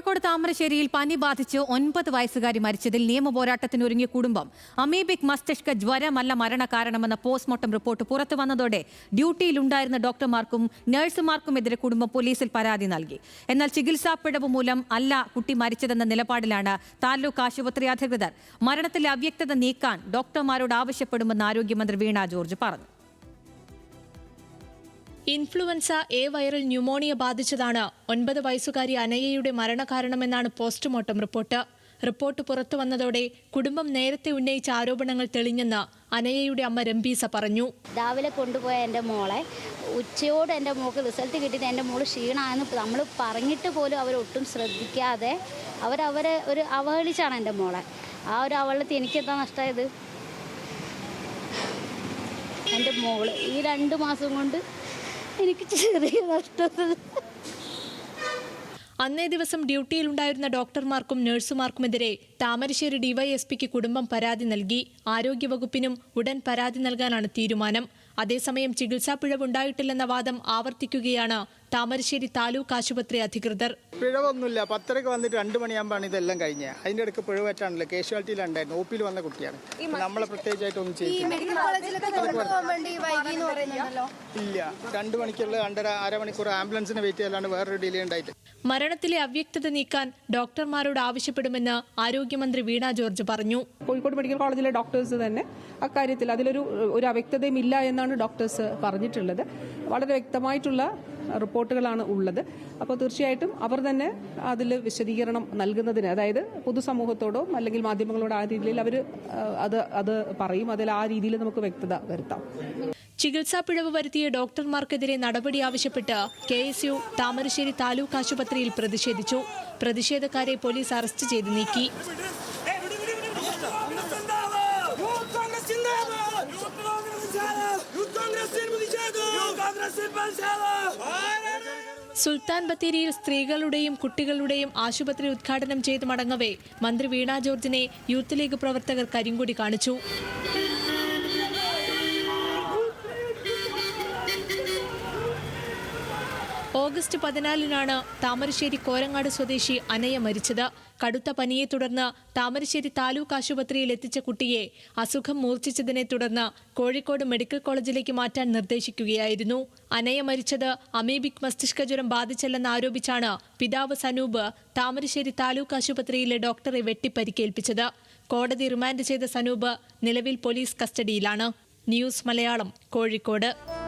കോഴിക്കോട് താമരശ്ശേരിയിൽ പനി ബാധിച്ച് ഒൻപത് വയസ്സുകാരി മരിച്ചതിൽ നിയമ പോരാട്ടത്തിനൊരുങ്ങിയ കുടുംബം. അമീബിക് മസ്തിഷ്ക ജ്വരമല്ല മരണ കാരണമെന്ന പോസ്റ്റ്മോർട്ടം റിപ്പോർട്ട് പുറത്തു വന്നതോടെ ഡ്യൂട്ടിയിലുണ്ടായിരുന്ന ഡോക്ടർമാർക്കും നഴ്സുമാർക്കുമെതിരെ കുടുംബം പോലീസിൽ പരാതി നൽകി. എന്നാൽ ചികിത്സാ പിഴവ് മൂലം അല്ല കുട്ടി മരിച്ചതെന്ന നിലപാടിലാണ് താലൂക്ക് ആശുപത്രി അധികൃതർ. മരണത്തിലെ അവ്യക്തത നീക്കാൻ ഡോക്ടർമാരോട് ആവശ്യപ്പെടുമെന്ന് ആരോഗ്യമന്ത്രി വീണ ജോർജ് പറഞ്ഞു. ഇൻഫ്ലുവൻസ എ വൈറൽ ന്യൂമോണിയ ബാധിച്ചതാണ്. ഒൻപത് വയസ്സുകാരി അനയയുടെ മരണകാരണമെന്നാണ് പോസ്റ്റ്മോർട്ടം റിപ്പോർട്ട്. റിപ്പോർട്ട് പുറത്തു വന്നതോടെ കുടുംബം നേരത്തെ ഉന്നയിച്ച ആരോപണങ്ങൾ തെളിഞ്ഞെന്ന് അനയയുടെ അമ്മ രംബീസ പറഞ്ഞു. രാവിലെ കൊണ്ടുപോയ എന്റെ മോളെ ഉച്ചയോട് എന്റെ മോൾക്ക് റിസൾട്ട് കിട്ടിയിട്ട് എന്റെ മോൾ ക്ഷീണമായെന്ന് നമ്മൾ പറഞ്ഞിട്ട് പോലും അവരൊട്ടും ശ്രദ്ധിക്കാതെ അവരവരെ ഒരു അവഹേളിച്ചാണ് എന്റെ മോളെ. ആ ഒരു അവളത്തിൽ എനിക്കെന്താ നഷ്ടമായത്? എന്റെ മോൾ ഈ രണ്ട് മാസം കൊണ്ട് എനിക്ക് ചെറിയ നഷ്ടം. അന്നേ ദിവസം ഡ്യൂട്ടിയിലുണ്ടായിരുന്ന ഡോക്ടർമാർക്കും നഴ്സുമാർക്കുമെതിരെ താമരശ്ശേരി ഡിവൈഎസ്പിക്ക് കുടുംബം പരാതി നൽകി. ആരോഗ്യവകുപ്പിനും ഉടൻ പരാതി നൽകാനാണ് തീരുമാനം. അതേസമയം ചികിത്സാ പിഴവുണ്ടായിട്ടില്ലെന്ന വാദം ആവർത്തിക്കുകയാണ് താമരശ്ശേരി താലൂക്ക് ആശുപത്രി അധികൃതർ. പിഴവൊന്നുമില്ല. പത്തരക്ക് വന്നിട്ട് രണ്ട് മണിയാകുമ്പോഴാണ് ഇതെല്ലാം കഴിഞ്ഞ. അതിന്റെ ഇടയ്ക്ക് പിഴവറ്റാണല്ലോ. കാഷ്വാലിറ്റിയിലുണ്ടായിരുന്നു. ഒ പിയിൽ വന്ന കുട്ടിയാണ്. നമ്മളെ പ്രത്യേകിച്ചായിട്ടൊന്നും ചെയ്തില്ല ഇല്ല. രണ്ട് മണിക്കുള്ള രണ്ടര അരമണിക്കൂർ ആംബുലൻസിന് വെയിറ്റ് ചെയ്യാണ്ട് വേറൊരു ഡിലേ ഉണ്ടായിട്ട്. മരണത്തിലെ അവ്യക്തത നീക്കാൻ ഡോക്ടർമാരോട് ആവശ്യപ്പെടുമെന്ന് ആരോഗ്യമന്ത്രി വീണ ജോർജ് പറഞ്ഞു. കോഴിക്കോട് മെഡിക്കൽ കോളേജിലെ ഡോക്ടേഴ്സ് തന്നെ അക്കാര്യത്തിൽ അതിലൊരു ഒരു അവ്യക്തതയും ഇല്ല എന്നാണ് ഡോക്ടേഴ്സ് പറഞ്ഞിട്ടുള്ളത്. വളരെ വ്യക്തമായിട്ടുള്ള റിപ്പോർട്ടുകളാണ് ഉള്ളത്. അപ്പോൾ തീർച്ചയായിട്ടും അവർ തന്നെ അതിൽ വിശദീകരണം നൽകുന്നതിന് അതായത് പൊതുസമൂഹത്തോടോ അല്ലെങ്കിൽ മാധ്യമങ്ങളോടോ ആ രീതിയിൽ അവർ അത് അത് പറയും. അതിൽ ആ രീതിയിൽ നമുക്ക് വ്യക്തത വരുത്താം. ചികിത്സാ പിഴവ് വരുത്തിയ ഡോക്ടർമാർക്കെതിരെ നടപടി ആവശ്യപ്പെട്ട് K S U Thamarassery taluk ആശുപത്രിയിൽ പ്രതിഷേധിച്ചു. പ്രതിഷേധക്കാരെ പോലീസ് അറസ്റ്റ് ചെയ്ത് നീക്കി. യൂത്ത് കോൺഗ്രസ് സുൽത്താൻ ബത്തേരിയിൽ സ്ത്രീകളുടെയും കുട്ടികളുടെയും ആശുപത്രി ഉദ്ഘാടനം ചെയ്ത് മടങ്ങവേ മന്ത്രി വീണ ജോർജിനെ യൂത്ത് ലീഗ് പ്രവർത്തകർ കരിങ്കൊടി കാണിച്ചു. ഓഗസ്റ്റ് പതിനാലിനാണ് താമരശ്ശേരി കോരങ്ങാട് സ്വദേശി അനയ മരിച്ചത്. കടുത്ത പനിയെ തുടർന്ന് താമരശ്ശേരി താലൂക്ക് ആശുപത്രിയിൽ എത്തിച്ച കുട്ടിയെ അസുഖം മൂർച്ഛിച്ചതിനെ തുടർന്ന് കോഴിക്കോട് മെഡിക്കൽ കോളേജിലേക്ക് മാറ്റാൻ നിർദ്ദേശിക്കുകയായിരുന്നു. അനയ മരിച്ചത് അമീബിക് മസ്തിഷ്ക ജ്വരം ബാധിച്ചല്ലെന്ന് ആരോപിച്ചാണ് പിതാവ് സനൂപ് താമരശ്ശേരി താലൂക്ക് ആശുപത്രിയിലെ ഡോക്ടറെ വെട്ടിപ്പരിക്കേൽപ്പിച്ചത്. കോടതി റിമാൻഡ് ചെയ്ത സനൂപ് നിലവിൽ പോലീസ് കസ്റ്റഡിയിലാണ്. ന്യൂസ് മലയാളം കോഴിക്കോട്.